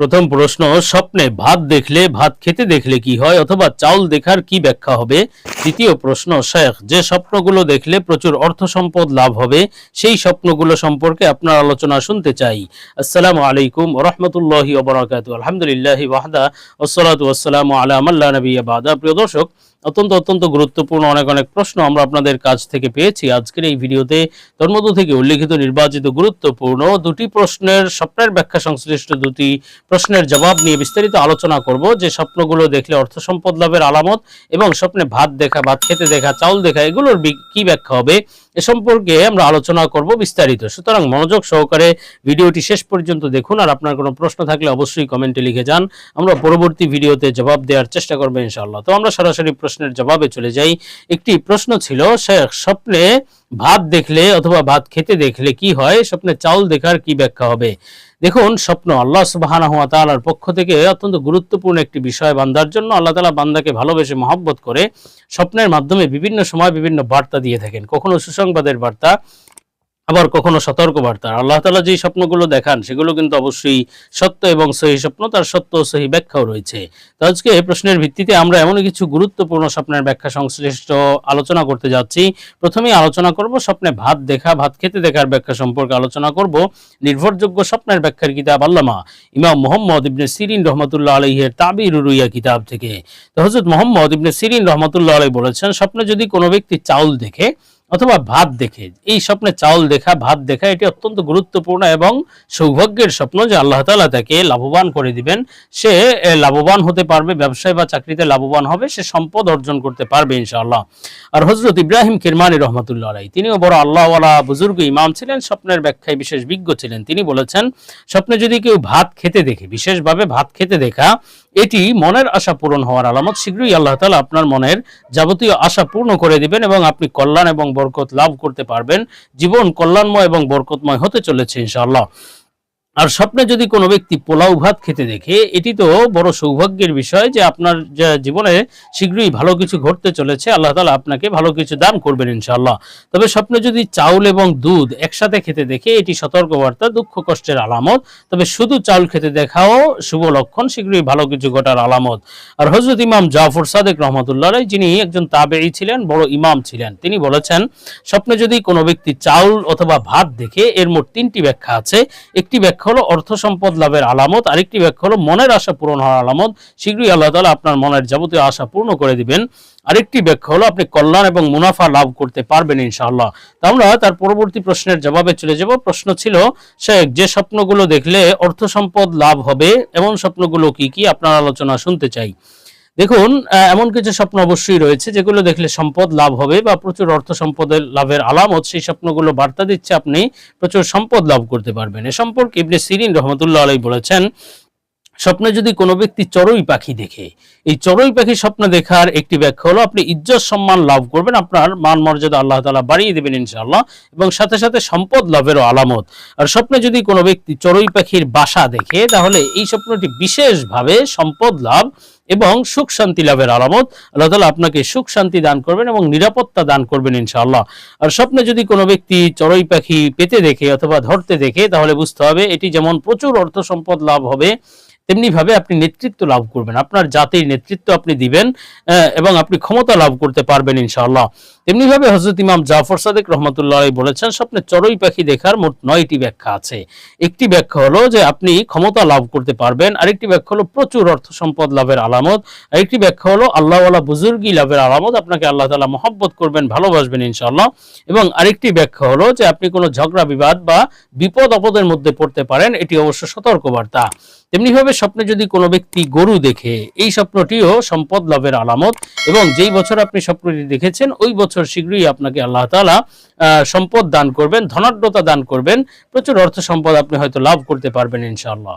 প্রথম প্রশ্ন, স্বপ্নে ভাত দেখলে, ভাত খেতে দেখলে কি হয় অথবা চাউল দেখার কি ব্যাখ্যা হবে? দ্বিতীয় প্রশ্ন, শেখ, যে স্বপ্নগুলো দেখলে প্রচুর অর্থ সম্পদ লাভ হবে, সেই স্বপ্নগুলো সম্পর্কে আপনার আলোচনা শুনতে চাই। আসসালামু আলাইকুম রহমতুল্লাহি ওবরাকাত আলহামদুলিল্লাহি ওয়াহদা ওসলাত ওয়াসালামু আলা নবী বাদা। প্রিয় দর্শক, অত্যন্ত অত্যন্ত গুরুত্বপূর্ণ অনেক অনেক প্রশ্ন আমরা আপনাদের কাছ থেকে পেয়েছি। আজকের এই ভিডিওতে তোর মধ্য থেকে উল্লেখিত, নির্বাচিত, গুরুত্বপূর্ণ দুটি প্রশ্নের স্বপ্নের ব্যাখ্যা সংশ্লিষ্ট দুটি প্রশ্নের জবাব নিয়ে বিস্তারিত আলোচনা করব। যে স্বপ্নগুলো দেখলে অর্থ সম্পদ লাভের আলামত এবং স্বপ্নে ভাত দেখা, ভাত খেতে দেখা, চাউল দেখা, এগুলোর কি ব্যাখ্যা হবে? এ সম্পর্কে আমরা আলোচনা করব বিস্তারিত। সুতরাং মনোযোগ সহকারে ভিডিওটি শেষ পর্যন্ত দেখুন আর আপনার কোনো প্রশ্ন থাকলে অবশ্যই কমেন্টে লিখে যান। আমরা পরবর্তী ভিডিওতে জবাব দেওয়ার চেষ্টা করব ইনশাআল্লাহ। তো আমরা সরাসরি প্রশ্নের জবাবে চলে যাই। একটি প্রশ্ন ছিল শেখ স্বপ্নে ভাত দেখলে অথবা ভাত খেতে দেখলে কি হয়? স্বপ্নে চাউল দেখার কি ব্যাখ্যা হবে? দেখুন, স্বপ্ন আল্লাহ তাআলার পক্ষ থেকে অত্যন্ত গুরুত্বপূর্ণ একটি বিষয় বান্দার জন্য। আল্লাহ তালা বান্দাকে ভালোবেসে মহাব্বত করে স্বপ্নের মাধ্যমে বিভিন্ন সময় বিভিন্ন বার্তা দিয়ে থাকেন। কখনো সুসংবাদের বার্তা আবার কখনো সতর্ক বার্তা আল্লাহ তালা যে স্বপ্নগুলো দেখান, সেগুলো কিন্তু অবশ্যই সত্য এবং সহি স্বপ্ন, তার সত্য সহি ব্যাখ্যাও রয়েছে। তো আজকে প্রশ্নের ভিত্তিতে আমরা এমন কিছু গুরুত্বপূর্ণ স্বপ্নের ব্যাখ্যা সংশ্লিষ্ট আলোচনা করতে যাচ্ছি। প্রথমেই আলোচনা করব স্বপ্নে ভাত দেখা, ভাত খেতে দেখার ব্যাখ্যা সম্পর্কে আলোচনা করব। নির্ভরযোগ্য স্বপ্নের ব্যাখ্যার কিতাব আল্লামা ইমাম মোহাম্মদ ইবনে সিরিন রহমতুল্লাহ আলহের তাবির রুইয়া কিতাব থেকে। তো হজরত মোহাম্মদ ইবনে সিরিন রহমতুল্লাহ আলাই বলেছেন, স্বপ্নে যদি কোনো ব্যক্তি চাউল দেখে অথবা ভাত দেখে, এই স্বপ্নে চাউল দেখা, ভাত দেখা, এটি অত্যন্ত গুরুত্বপূর্ণ এবং সৌভাগ্যের স্বপ্ন যে আল্লাহ তাআলা তাকে লাভবান করে দিবেন। সে লাভবান হতে পারবে, ব্যবসায় বা চাকরিতে লাভবান হবে, সে সম্পদ অর্জন করতে পারবে ইনশাআল্লাহ। আর হজরত ইব্রাহিম কিরমানি রহমতুল্লাহ আলাই তিনিও বড় আল্লাহওয়ালা বুজুর্গ ইমাম ছিলেন, স্বপ্নের ব্যাখ্যায় বিশেষ বিজ্ঞ ছিলেন। তিনি বলেছেন, স্বপ্নে যদি কেউ ভাত খেতে দেখে, বিশেষভাবে ভাত খেতে দেখা এটি মনের আশা পূরণ হওয়ার আলামত। শীঘ্রই আল্লাহ তালা আপনার মনের যাবতীয় আশা পূর্ণ করে দিবেন এবং আপনি কল্যাণ এবং বরকত লাভ করতে পারবেন। জীবন কল্যাণময় এবং বরকতময় হতে চলেছে ইনশাআল্লাহ। আর স্বপ্নে যদি কোনো ব্যক্তি পোলাও ভাত খেতে দেখে, এটি তো বড় সৌভাগ্যের বিষয় যে আপনার জীবনে শীঘ্রই ভালো কিছু ঘটতে চলেছে। আল্লাহ তালা আপনাকে ভালো কিছু দান করবেন ইনশাআল্লাহ। তবে স্বপ্নে যদি চাউল এবং দুধ একসাথে খেতে দেখে, এটি সতর্কবার্তা, দুঃখ কষ্টের আলামত। তবে শুধু চাউল খেতে দেখাও শুভ লক্ষণ, শীঘ্রই ভালো কিছু ঘটার আলামত। আর হজরত ইমাম জাফর সাদেক রহমতুল্লাহ যিনি একজন তাবেই ছিলেন, বড় ইমাম ছিলেন, তিনি বলেছেন, স্বপ্নে যদি কোনো ব্যক্তি চাউল অথবা ভাত দেখে, এর মোট তিনটি ব্যাখ্যা আছে। একটি ব্যাখ্যা হলো অর্থ সম্পদ লাভের আলামত। আরেকটি ব্যাখ্যা হলো মনের আশা পূরণ হওয়ার আলামত। শীঘ্রই আল্লাহ তালা আপনার মনের যাবতীয় আশা পূর্ণ করে দিবেন। আরেকটি ব্যাখ্যা হলো আপনি কল্যাণ এবং মুনাফা লাভ করতে পারবেন ইনশাআল্লাহ। তা আমরা তার পরবর্তী প্রশ্নের জবাবে চলে যাব। প্রশ্ন ছিল, শেখ, যে স্বপ্নগুলো দেখলে অর্থ সম্পদ লাভ হবে, এমন স্বপ্নগুলো কি কি? আপনার আলোচনা শুনতে চাই। দেখুন এমন কিছু স্বপ্ন অবশ্যই রয়েছে যেগুলো দেখলে সম্পদ লাভ হবে বা প্রচুর অর্থ সম্পদের লাভের আলামত, সেই স্বপ্নগুলো বার্তা দিচ্ছে আপনি প্রচুর সম্পদ লাভ করতে পারবেন। এ সম্পর্কে ইবনে সিরিন রহমতুল্লাহ আলাই বলেছেন স্বপ্নে যদি কোনো ব্যক্তি চড়ুই পাখি দেখে, এই চড়ুই পাখি স্বপ্ন দেখার একটি ব্যাখ্যা হলো, আপনি ইজ্জত সম্মান লাভ করবেন, আপনার মান মর্যাদা আল্লাহ তালা বাড়িয়ে দেবেন ইনশাআল্লাহ, এবং সাথে সাথে সম্পদ লাভেরও আলামত। আর স্বপ্নে যদি কোনো ব্যক্তি চড়ুই পাখির বাসা দেখে, তাহলে এই স্বপ্নটি বিশেষভাবে সম্পদ লাভ এবং সুখ শান্তি লাভের আলামত। আল্লাহ তালা আপনাকে সুখ শান্তি দান করবেন এবং নিরাপত্তা দান করবেন ইনশাআল্লাহ। আর স্বপ্নে যদি কোনো ব্যক্তি চড়ুই পাখি পেতে দেখে অথবা ধরতে দেখে, তাহলে বুঝতে হবে এটি যেমন প্রচুর অর্থ সম্পদ লাভ হবে তেমনি ভাবে আপনি নেতৃত্ব লাভ করবেন। আপনার জাতির নেতৃত্ব আপনি দিবেন এবং আপনি ক্ষমতা লাভ করতে পারবেন ইনশাআল্লাহ। তেমনি ভাবে হজরত ইমাম জাফর সাদেক রহমতুল্লাহ বলেছেন, স্বপ্নে চড়ুই পাখি দেখার মোট নয়টি ব্যাখ্যা আছে। একটি ব্যাখ্যা হলো যে আপনি ক্ষমতা লাভ করতে পারবেন, আরেকটি ব্যাখ্যা হলো প্রচুর অর্থ সম্পদ লাভের আলামত, আরেকটি ব্যাখ্যা হলো আল্লাহওয়ালা বুজুর্গি লাভের আলামত, আপনাকে আল্লাহ তালা মহব্বত করবেন, ভালোবাসবেন ইনশাআল্লাহ। এবং আরেকটি ব্যাখ্যা হলো যে আপনি কোনো ঝগড়া বিবাদ বা বিপদ আপদের মধ্যে পড়তে পারেন, এটি অবশ্য সতর্কবার্তা। তেমনিভাবে স্বপ্নে যদি কোনো ব্যক্তি গরু দেখে, এই স্বপ্নটিও সম্পদ লাভের আলামত এবং যেই বছর আপনি স্বপ্নটি দেখেছেন, ওই বছর শীঘ্রই আপনাকে আল্লাহ তালা সম্পদ দান করবেন, ধনাঢ্যতা দান করবেন। প্রচুর অর্থ সম্পদ আপনি হয়তো লাভ করতে পারবেন ইনশাআল্লাহ।